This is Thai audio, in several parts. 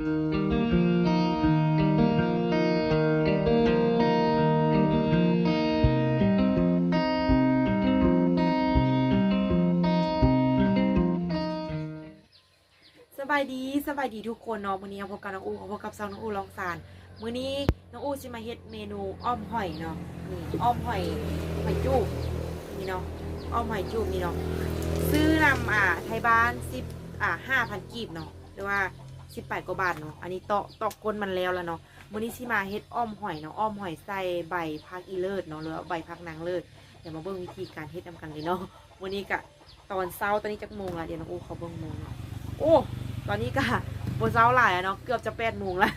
สบายดีสบายดีทุกคนเนาะมื้อนี้พบกับน้องอูพบกับซาวน้องอูลองสารมื้อนี้น้องอูสิมาเฮ็ดเมนูอ้อมหอยเนาะนี่อ้อมหอยหอยจูบนี่เนาะอ้อมหอยจูบนี่เนาะซื้อนำอ่าไทยบ้าน10อ่า5,000กีบเนาะหรือว่า 18กว่าบาทเนาะ อันนี้ตอกตอกก้นมันแล้วแล้วเนาะมื้อนี้สิมาเฮ็ดอ้อมหอยเนาะ อ้อมหอยใส่ใบพักอีเลิศเนาะหรือว่าใบพักนางเลิศ เดี๋ยวมาเบิ่งวิธีการเฮ็ดนำกันเลยเนาะมื้อนี้ก็ตอนเช้าตอนนี้จักโมงละเดี๋ยวน้องอูเขาเบิ่งโมงเนาะ โอ้ ตอนนี้ก็บนเช้าหลายอะเนาะ เกือบจะแปดโมงล้ว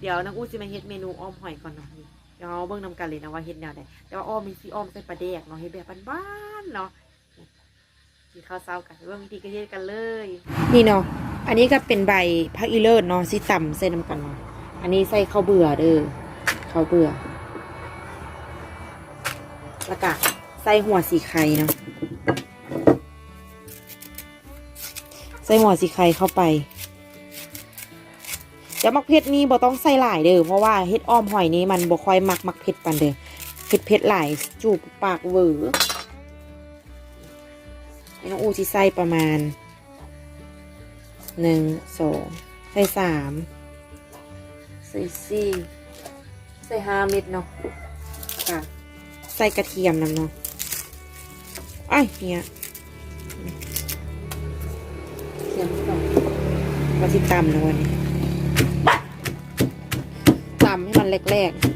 เดี๋ยวนักอู้สิมาเฮ็ดเมนูอ้อมหอยก่อนเนาะนี่เดี๋ยวเราเบิ่งนำกันเลยนะว่าเฮ็ดแนวใดแต่ว่าอ้อมมีสีอ้อมใส่ปลาแดกเนาะเฮ็ดแบบบ้านๆเนาะกินข้าวเช้ากันเบิ่งวิธีการเฮ็ดกันเลย นี่เนาะ อันนี้ก็เป็นใบพักอีเลิศเนาะสิต่ำใส่น้ำกัน อันนี้ใส่ข้าวเบื่อเด้อข้าวเบื่อแล้วก็ใส่หัวสีไข่เนาะใส่หัวสีไข่เข้าไปเดี๋ยวมักเผ็ดนี้บ่ต้องใส่หลายเด้อเพราะว่าเฮ็ดอ้อมหอยนี้มันบ่ค่อยมักมักเผ็ดปานเด้อเผ็ดเผ็ดหลายจูบปากเวอร์ให้น้องอูสิใส่ประมาณ หนึ่งสองใส่สามใส่สี่ใส่ห้าเม็ดเนาะค่ะใส่กระเทียมนำเนาะไอ้ายเนี่ยเทียมสองมาสิตำนะวันนี้ตำให้มันแรกๆ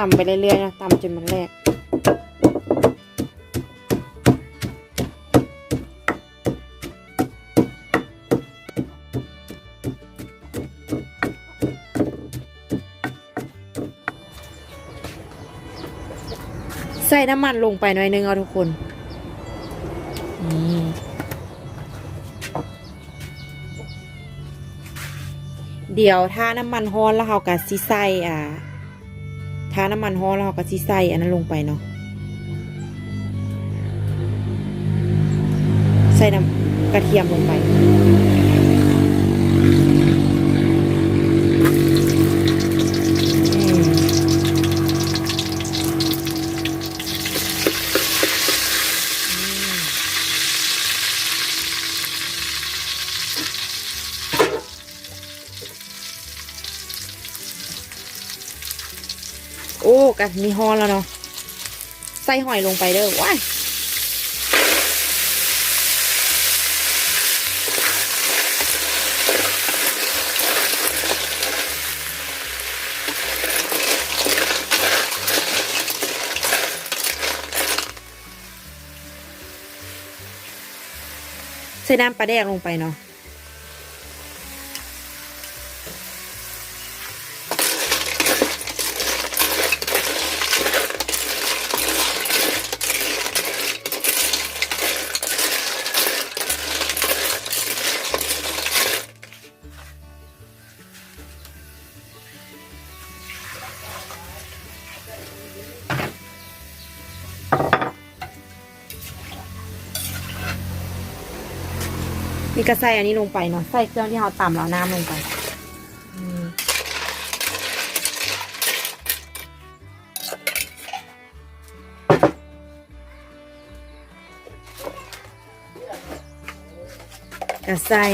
ตำไปเรื่อยๆนะตำจนมันแรกใส่น้ำมันลงไปหน่อยนึงเอาทุกคนเดี๋ยวถ้าน้ำมันฮ้อนแล้วเราก็สิใส่อ่า ถ้าน้ำมันฮอแล้วเราก็สิใส่อันนั้นลงไปเนาะใส่น้ำกระเทียมลงไป อืม โอ้กันมีฮอแล้วเนาะใส่หอยลงไปเด้อว้ายใส่น้ำปลาแดกลงไปเนาะ ก็ใส่อันนี้ลงไปเนาะใส่เครื่องที่เราตำแล้วน้ำลงไปก็ใส่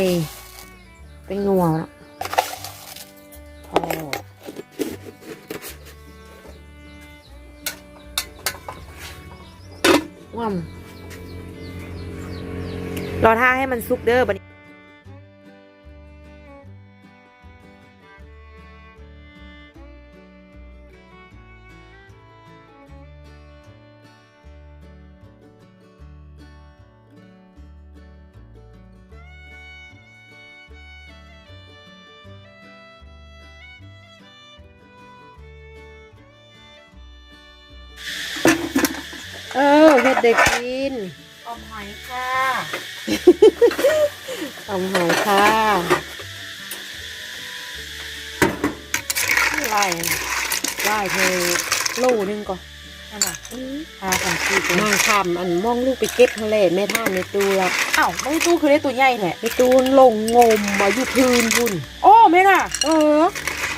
เป็นงัวเนาะพอว่ำ รอท่าให้มันซุกเด้อบันเออเฮ็ดได้กิน มหอยค่ะอมหอยค่ะไล่ได้เธอโลนึงก่อนนั่นน่ะพากันคิดนางคำอันมองลูกไปเก็บทะเลแม่ท่านในตัวอ้าวไม่ตู้คือได้ตัวใหญ่แท้ในตัวลงงมมาอยู่พื้นพุ่นโอ้แม่น่ะ เออ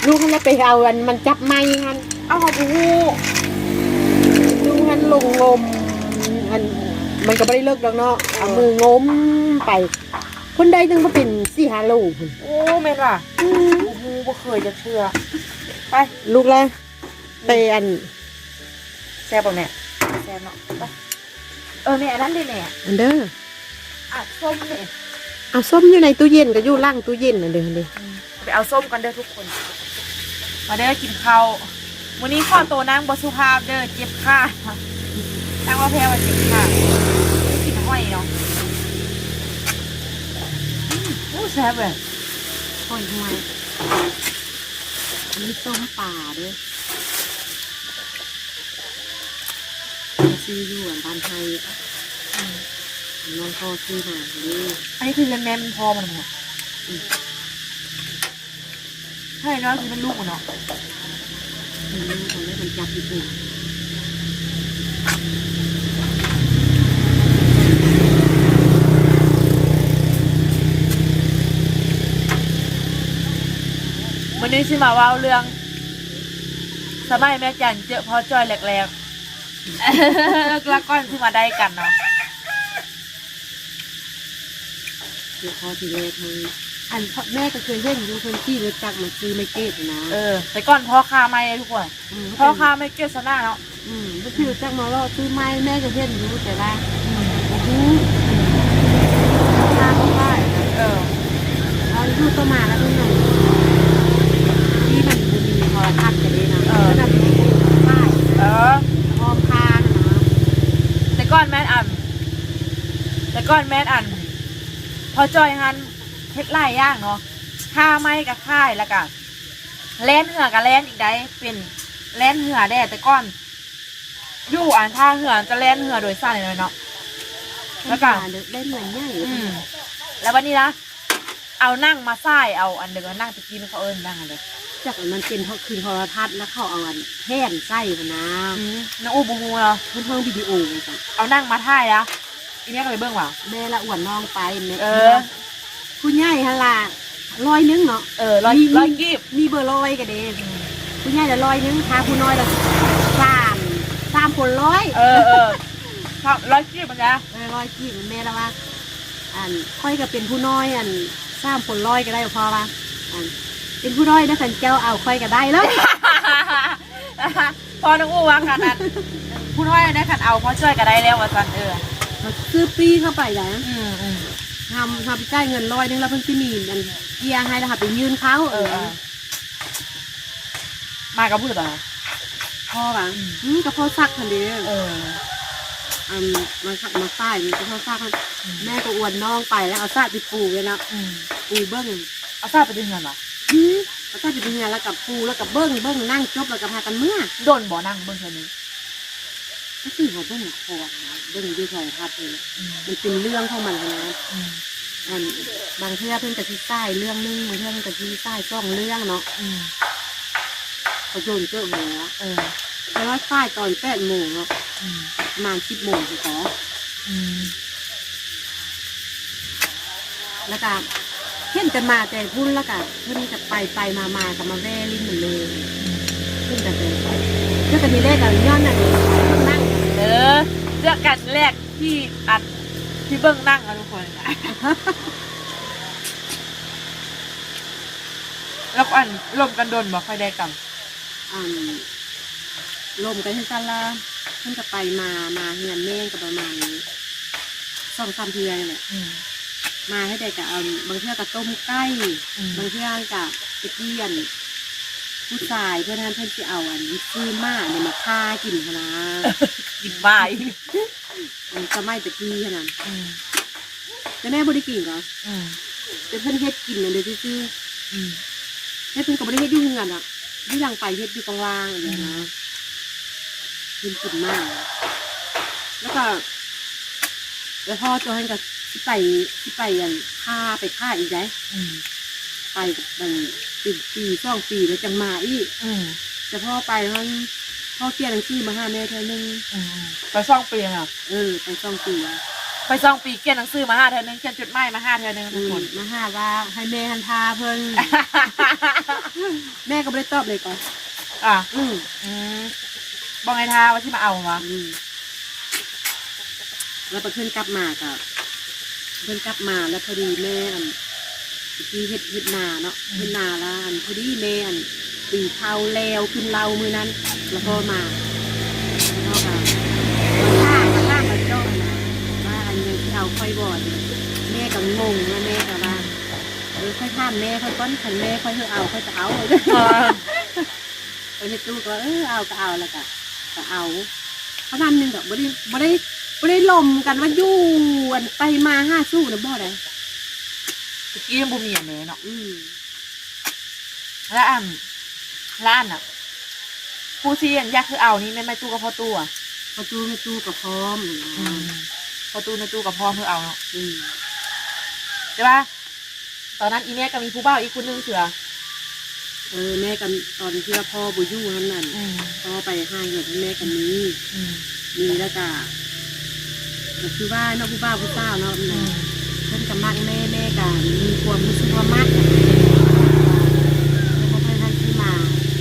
ลูกเขาแล้วไปเอาอันมันจับไม้ฮันเอาของผู้ฮู้ลูกฮันลงงมอัน มันก็ไม่ได้เลิกดอกเนาะเอามืองมไป คนใดนึงก็เป็นสี่ฮาโลพุ่นโอ้แม่นว่ะผู้ฮู้บ่เคยจะเชื่อ ไป ลูกละไปอันแซ่บป่ะแม่แซ่บเนาะไปเออแม่อันนั้นดิแม่อันเด้ออะส้มเนี่ยเอาส้มอยู่ในตู้เย็นก็อยู่ล่างตู้เย็นอันเด้ออันเด้อไปเอาส้มกันเด้อทุกคน มาเด้อกินข้าววันนี้ข้อโตวนั่งบสุภาพเด้อเจ็บขานั่งว่าแพ้ว่าเจ็บขา กินห้อยเนาะอืมโอ้แซ่บเลยหอยหวยอันนี้ส้มป่าเด้อซื้ออยู่อันบ้านไทยอืมน้องพ่อซื้อมาเด้ออันนี้คือเรือนแม่มันพอมันหมดใช่เนาะคือเป็นลูกมันเนาะอืมทำให้มันจับอีกหนึ่ง นนี้สิมาเว่าเรื่อง สมัยแม่จันเจอพ่อจ้อยแหลกๆแล้วก้อนที่มาได้กันเนาะเดี๋ยวพ่อทีแรกทางอันพ่อแม่ก็เคยเห็นอยู่คนที่รถจักรมาซื้อไม่เก็ตนะเออ แต่ก่อนพ่อค้าไม่ทุกคนมพ่อค้าไม่เก็ตซะหน้าเนาะอืมก็คือรถจักรมาล่อซื้อไม้แม่ก็เห็นอยู่แต่ว่าโอ้โหทางก็ได้เออเอาลูกก็มาแล้วทุกหน่อยที่มันมีโท รทัศน์กันเลยนะเออแล้วแบบป้ายเออพร้อมพานนะแต่ก่อนแม่นอัน แต่ก่อนแม่นอัน พอจอยฮันเฮ็ดไล่ย่างเนาะค่าไม้กับค่ายแล้วก็แล่นเหือกับแล่นอีกได้เป็นแล่นเหือแด่แต่ก่อนอยู่อันท่าเหือจะแล่นเหือโดยสั้นเลยเนาะแล้วก็เด็กได้เหมือนใหญ่แล้ววันนี้นะเอานั่งมาใส่เอาอันเดียวนั่งตะกี้มันเขาเอิ้นนั่งอะไร จากมันเป็นเพราะคืนโทรทัศน์แล้วเขาเอาอันแท่นไส้มันนะอืมน้องอูบูฮูเนาะเพิ่นเพิ่มวิดีโอเลยจ้ะเอานั่งมาท่ายนะอีเนี้ยก็ไปเบิ่งว่ะแม่ละอ้วนน้องไปแม่เออผู้ใหญ่ฮะล่ะร้อยหนึงเนาะเออร้อยมีร้อยกีบมีเบอร์ร้อยกันเด้ผู้ใหญ่ละร้อยหนึงพาผู้น้อยละสามสามคนร้อยเออเออครับร้อยกีบมันนะเออร้อยกี่แม่ละว่าอันค่อยก็เป็นผู้น้อยอันสามคนร้อยก็ได้พอว่าอัน เป็นผู้น้อยนะสันเจ้าเอาค่อยก็ได้แล้ว พอน้องอูว่าขนาดพูดว่าได้ขันเอาเพราะช่วยกันได้แล้วว่าสันเออซื้อปีเข้าไปได้อืมอืมทำทำไปจ่ายเงินร้อยหนึงแล้วเพิ่นสิมีอันเกียร์ให้แล้วค่ะไปยืนเขาเออเออมากับพูดต่อพ่อป่ะอืมก็พ่อซักคนเดียวเอออันมาซักมาใต้มันก็พ่อซักมันอืมแม่ก็อวนน้องไปแล้วเอาซาดไปปูเลยนะอืมปูเบิ้งเอาทราบไปดึงเงินเหรอ หืมเอาซาดไปเป็นเงาแล้วกับปูแล้วกับเบิ้งเบิ้งนั่งจบแล้วก็พากันเมื่อโดนบ่อนั่งเบิ่งเธอนี้ก็คือว่าเบิ้งคอเบิ้งด้วยโทรทัศน์เลยนะอืมมันเป็นเรื่องของมันนะอืมอันบางเทื่อเพิ่นกะที่ใต้เรื่องนึงบางเทื่อเพิ่นกะที่ใต้ซ่องเรื่องเนาะอืมเขาโจนเจ้าหัวเออแต่ว่าใต้ตอนแปดโมงเนาะอืมประมาณสิบโมงสิขออืมแล้วก็ เห็นกันมาแต่พุ่นแล้วก็เพิ่นจะไปไปมามากับมาแว่ลิ้นเหมือนเลยเพิ่นจะเป็นเจ้ากันทีแรกกับย้อนน่ะนี่นั่งเออเลือกกันแรกที่อัดที่เบิ่งนั่งอะทุกคนนะแล้วก็อันรวมกันโดนบ่ค่อยได้กันอ่าลมกันให้ซันละเพิ่นจะไปมามาเฮือนแม่งกับประมาณสองสามเทือนี่แหละอื มมาให้ได้กับเอาบางเทื่อกับต้มไก่อืมบางเทื่อกับตะเกียนผู้ชายเพื่อนท่านเพื่อนที่เอาอันซื้อมาเนี่ยมาฆ่ากินหั้นนะกินบ่ายมันสมัยตะกี้หั้นนะอืมแต่แม่บริกินเหรออืมแต่เพื่อนเฮ็ดกินอันเดียวซื่ออืมๆเฮ็ดเพิ่นก็บ่ได้เฮ็ดอยู่เฮือนอะที่หลังไปเฮ็ดอยู่กลางล่างอันเดียวนะเพิ่นกินมาก แล้วก็แล้วพ่อตัวให้กับ ที่ไปที่ไปอันฆ่าไปฆ่าอีกได้อืมไปไปปีปีสองปีแล้วจังมาอีกอืมแต่พ่อไปมันพ่อเกลียดหนังสือมาหาแม่เธอนึงอืมไปซ่องปีอะเออไปสองปีอะไปซ่องปีเขียนหนังสือมาห้าเธอนึงเขียนจดหมายมาห้าเธอนึงอืทุกมคนมาหาว่าให้แม่หันทาเพิ่นแม่ก็ไม่ได้ตอบเลยก่อนอะอืมอืมบอกไงท่าว่าที่มาเอาวะอืมแล้วพอเพื่อนกลับมากับ เพื่อนกลับมาแล้วพอดีแม่อันที่เฮ็ดเฮ็ดนาเนาะเฮ็ดนาแล้วอันพอดีแม่อันตีเท้าแล้วขึ้นเรามือนั้น แล้วพ่อมาแล้วก็มาข้างมาข้างมาเจ้านะว่าอันนี้ที่เอาค่อยบอดแม่ก็งงนะแม่ก็ว่าเออค่อยถามแม่ค่อยก้อนขันแม่ค่อยเธอเอาค่อยจะเอาเออไปในตู้ก็เออเอาก็เอาแล้วก็ก็เอาเพราะนั้นหนึงก็บ่ได้บ่ได้ บ่ได้ลมกันว่าอยู่อันไปมาห้าสู้นะบ่ได้ตะกี้ยังบูมีอันเลยเนาะอืมแล้วอันแล้วอันอะผู้ซีอันยากคือเอานี่แม่ไม่ตู้กับพ่อตู้อะประตูในตู้ก็พร้อมอืมพ่อตู้ในตู้กับพ่อเพื่อเอาเนาะอืมใช่ปะตอนนั้นอีแม่ก็มีผู้บ่าวอีกคนนึงเสือเออแม่กันตอนที่ว่าพ่อบ่อยู่นั่นนั่นอืมพ่อไปห้างเงินแม่กันมีอืมมีแล้วก็ ก็คือว่าเนาะผู้บ้าผู้สาวเนาะอืมเพิ่นก็มักแม่แม่ก็มีความรู้สึกว่ามักแล้วก็ให้ท่านที่มา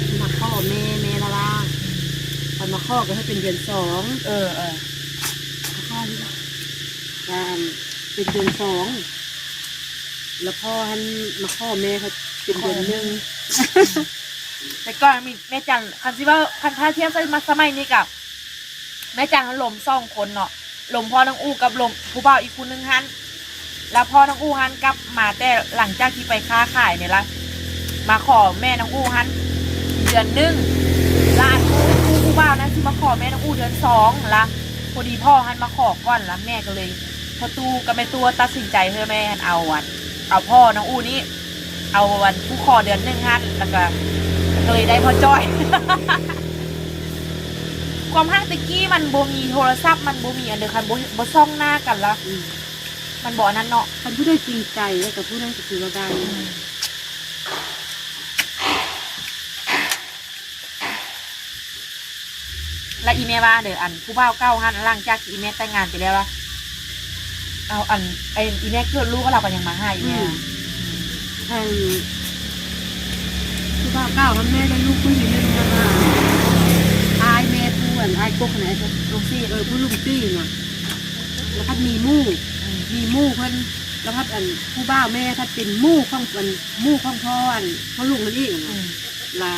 ที่มาพ่อแม่แม่ละว่าตอนมาข้อก็ให้เป็นเดือนสองเออเออพ่อที่การเป็นเดือนสองแล้วพ่อท่านมาข้อแม่เขาเป็นเดือนหนึ่งแต่ก่อนมีแม่จันคันที่ว่าคันท่าเทียมมาสมัยนี้กับแม่จันเขาลมสองคนเนาะ ลมพ่อน้องอู้กับลมผู้บ่าวอีกคนนึงฮันแล้วพ่อน้องอู้ฮันกลับมาแต่หลังจากที่ไปค้าขายเนี่ยละมาขอแม่น้องอู้ฮันเดือนหนึ่งลวอันผู้ผู้บ่าวนั้นที่มาขอแม่น้องอู้เดือนสองละพอดีพ่อฮันมาขอก่อนละแม่ก็เลยพอตูกับแม่ตัวตัดสินใจเพื่อแม่ฮันเอาวันเอาพ่อน้องอู้นี่เอาวันผู้ขอเดือนหนึ่งฮันแล้วก็เลยได้พ่อจ้อย ความห้างตะกี้มันบ่มีโทรศัพท์มันบ่มีอันเดียวกันบ่บ่ซ่องหน้ากันละอืมมันบ่อันนั้นเนาะคันผู้ได้จริงใจแล้วกับผู้นั้นก็คือว่าได้แล้วอีเมว่าเดี๋ยวอันผู้บ่าวเก้าหันหลังจากที่อีเมแต่งงานไปแล้วละเอาอันไออีเมเกิดลูกก็เราก็ยังมาให้อีเมอืมทางผู้บ่าวเก้ามันแม่ได้ลูกผู้หญิงได้ลูกมาว่าอาย แม่ผู้อันอายกกไหนจะลูกซี่เออผู้ลุงตี้น่ะแล้วพัดมีหมู่มีหมู่เพิ่นแล้วพัดอันผู้บ่าวแม่พัดเป็นหมู่ของอันหมู่ของพ่ออันพ่อลุงนั่นเองอืนะมละ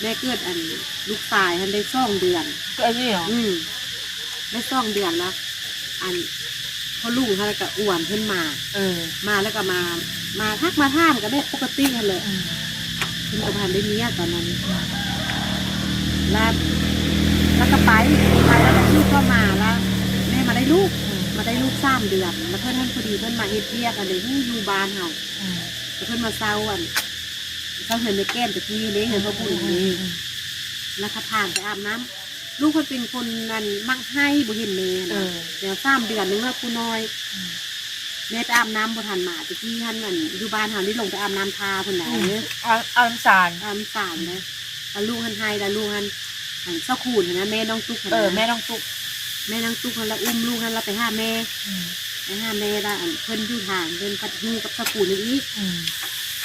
แม่เกิดอันลูกชายทันได้สองเดือน ก็อันนี้เหรออืมได้สองเดือนละอันพ่อลุงท่านก็อ้วนเพิ่นมา เออ มาแล้วก็มา มาทักมาท่ามก็ได้ปกติกันเลยอืมเพิ่นก็พันได้เมียตอนนั้นแล้ว แล้วก็ไปไปแล้วก็ลูกก็มาแล้วแม่มาได้ลูกอืมมาได้ลูกสามเดือนแล้วเพื่อนท่านพอดีเพื่อนมาเฮ็ดเรียกอันเดียวอยู่บ้านเฮาอืมแล้วเพื่อนมาเศร้าอันเศร้าเห็นในแก้มตะกี้นี้เห็นพ่อพูดอย่างนี้แล้วเขาผ่านไปอาบน้ำลูกคนเป็นคนนั้นมักให้บ่เห็นแม่เอนะอเดี๋ยวสามเดือนนึงแล้วผู้น้อยอืมแม่ไปอาบน้ำบ่ทันมาตะกี้ท่านนั่นอยู่บ้านเฮานี่ลงไปอาบน้ำทาเพิ่นไหนเอาเอาน้ำสารอาบน้ำสารนะแล้วลูกท่านให้แล้วลูกท่าน หันเศร้าขูดนะแม่น้องตุ๊กหั่นเออนะแม่ต้องตุกแม่น้องตุ๊กท่านแล้วอุ้มลูกท่านแล้วไปหาแม่อืมไปหาแม่ได้อันเพิ่นอยู่ทางเพิ่นพัดหูกับเศร้าขูดนี่อีกอืม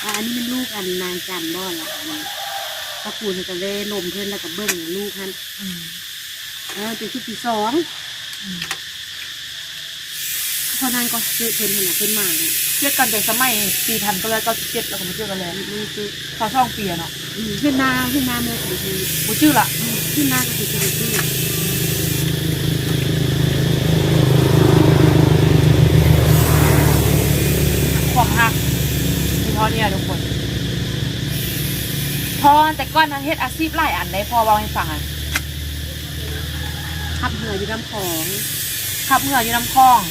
อ่าอันนี้มันลูกอันนางจันบ่ล่ะอันนี้ตะปูนก็เลยลมเพิ่นแล้วก็เบิ่งลูกท่านอืมเออเป็นชุดที่สอง อืมเพราะนั้นก็เจอเพิ่นเห็นน่ะเพิ่นมาเนี่ยเจอกันแต่สมัยปีพันก็เลยก็เจ็ดแล้วก็มาเจอกันเลยมันคือพอช่องปีอะเนาะอืมเพิ่นนาเพิ่นนาแม่ก็คือบูชื่อละเพิ่นนาก็คือคือที่ความหักคือพ่อเนี่ยทุกคนพอแต่ก้อนนั้นเฮ็ดอาชีพหลายอันได้พอเว่าให้ฟังอะขับเหืออยู่น้ำของขับเหงื่ออยู่น้ำคลอง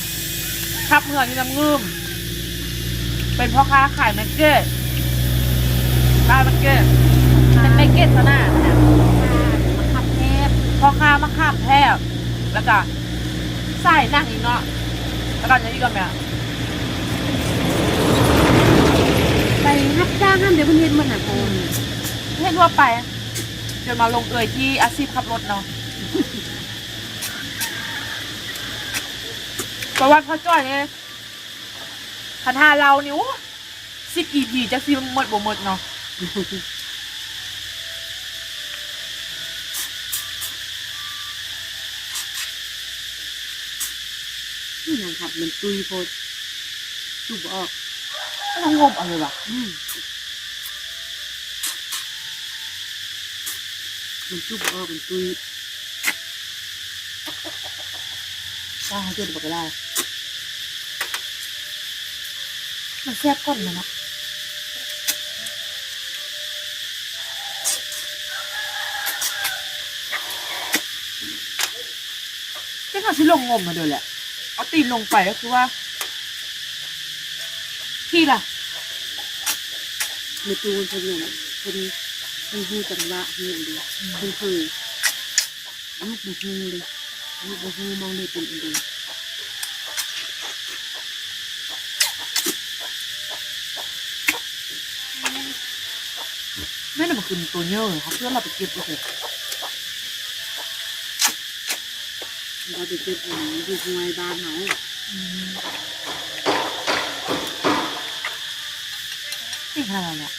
ขับเหงื่ออยู่น้ำงืมเป็นพ่อค้าขายแมกเก็ตร้านแมกเก็ตเป็นแมกเก็ตซะหน้านะมาขับแทบพ่อค้ามาข้ามแทบแล้วก็ใส่นั่งอีกเนาะแล้วก็จะอีกกันไหมไปรับจ้างห้ามเดี๋ยวเพิ่นเฮ็ดมันน่ะพอเห็นทั่วไปจนมาลงเอยที่อาชีพขับรถเนาะ ประวัติพ่อจ้อยเนี่ยคันหาเรานิ้วสิบอีพีจะซิหมดบ่หมดเนาะนี่นางขับมันตุยโพดจุบออกต้องงมเอะไรวะอืมมันจุบออกมันตุยว่าให้ช่วยดูบอกก็ได้ มันแซ่บก้นนะเนาะเจ้าที่ลงงมมาด้วยแหละ เอาตีนลงไปก็คือว่าที่ล่ะในตูนเพิ่นเนี่ยเพิ่นเพิ่นฮู้จังหวะเฮียนเดียวเพิ่นเคยลูกบ่ฮู้เลยลูกบ่ฮู้มองได้เป็นอันเดีย วแม่น่ะมันคือตัวเยอะเขาเพื่อนเราไปเก็บก็เถอะเราไปเก็บอันนี้อยู่ห้วยบ้านเฮานี่ขนาดนั้นแหละ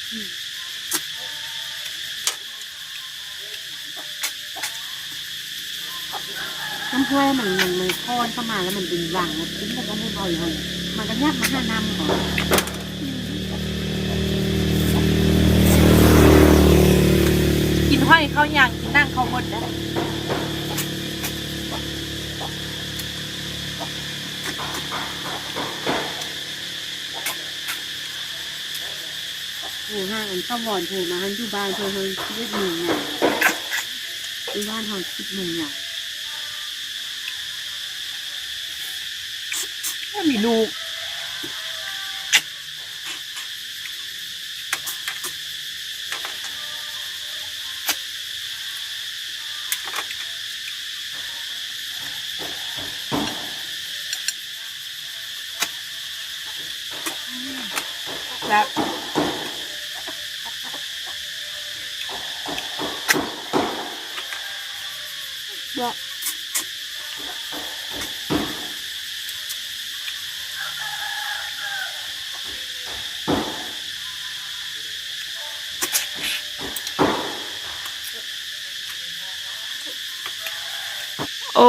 น้ำห้วยมันมันมันคอนเข้ามาแล้วมันเป็นหวังมันกินแล้วก็ไม่บ่อยเลยมันก็ยักมาห้าน้ำก่อน อยเข้าวย่างกินนั่งเข้าวหมดนะโอ้ห้างอันข้าววอนโทรมาหันอยู่บ้านเพิ่นเพิ่นชีวิตหนึ่งอย่างอยู่บ้านเฮาคิดหนึ่งอย่างไม่มีลูก แล้วว่าโอ้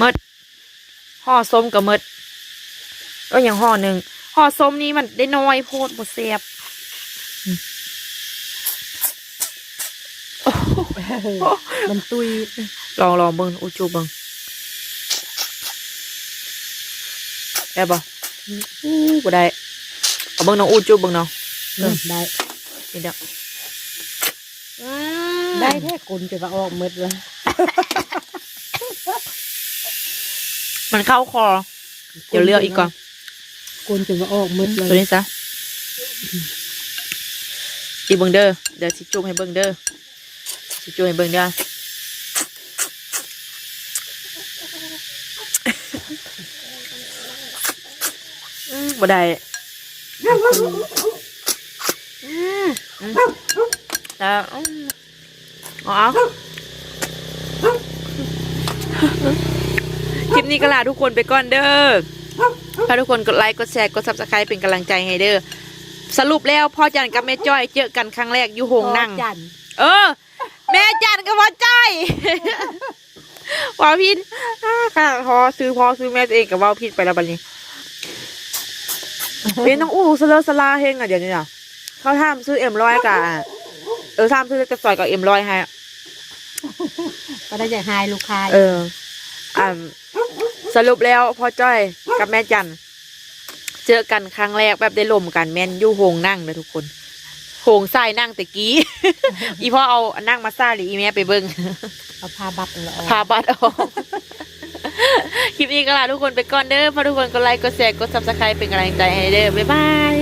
มดห่อส้มกับมดก็อย่างห่อหนึ่ง ห่อส้มนี้มันได้น้อยโพดบดเสียบอืมโอ้โหมันตุยลองลองเบิ้งอุจูเบิ้งได้ปะอู้บ่ได้เอาเบิ้งน้องอูจูเบิ้งเนาะเออได้นี่เด้ออืมได้แค่คนจะมาออกหมดเลยมันเข้าคอ เดี๋ยวเลือกอีกก่อน คนจะมาออกหมดเลยตัวนี้ซะจีเบิงเด้อเดี๋ยวสิจูบให้เบิงเด้อสิจูบให้เบิงเด้อบ่ได้อืมอืมแล้วอ๋อคลิปนี้ก็ลาทุกคนไปก่อนเด้อ ถ้าทุกคนกดไลค์กดแชร์กดซับสไครป์เป็นกำลังใจให้เด้อสรุปแล้วพ่อจันกับแม่จ้อยเจอกันครั้งแรกอยู่โฮงนั่ง จันเออ แม่จันกับพ่อจ้อยว่าพี่อ่าค่ะพอซื้อพอซื้อแม่ตัวเองกับว่าพี่ไปแล้วบัดนี้เป็นน้องอู้สเลอสลาเฮงอะเดี๋ยวนี้อะเขาทำซื้อเอ็มร้อยกับเออทำซื้อจะซอยกับเอ็มร้อยให้อะก็ได้จากไฮลูกค้าเอออ่า สรุปแล้วพ่อจ้อยกับแม่จันเจอกันครั้งแรกแบบได้ลมกันแม่นอยู่โฮงนั่งเลยทุกคนโฮงใส่นั่งแต่กี้ อีพ่อเอาอันนั่งมาซ่าหรืออีแม่ไปเบิ้งเอาผ้าบัตรละออกพาบัตรออกคลิปนี้ก็ลาทุกคนไปก่อนเด้อพอทุกคนกดไลค์กดแชร์กดซับสไครป์เป็นกำลังใจให้เด้อบ๊ายบาย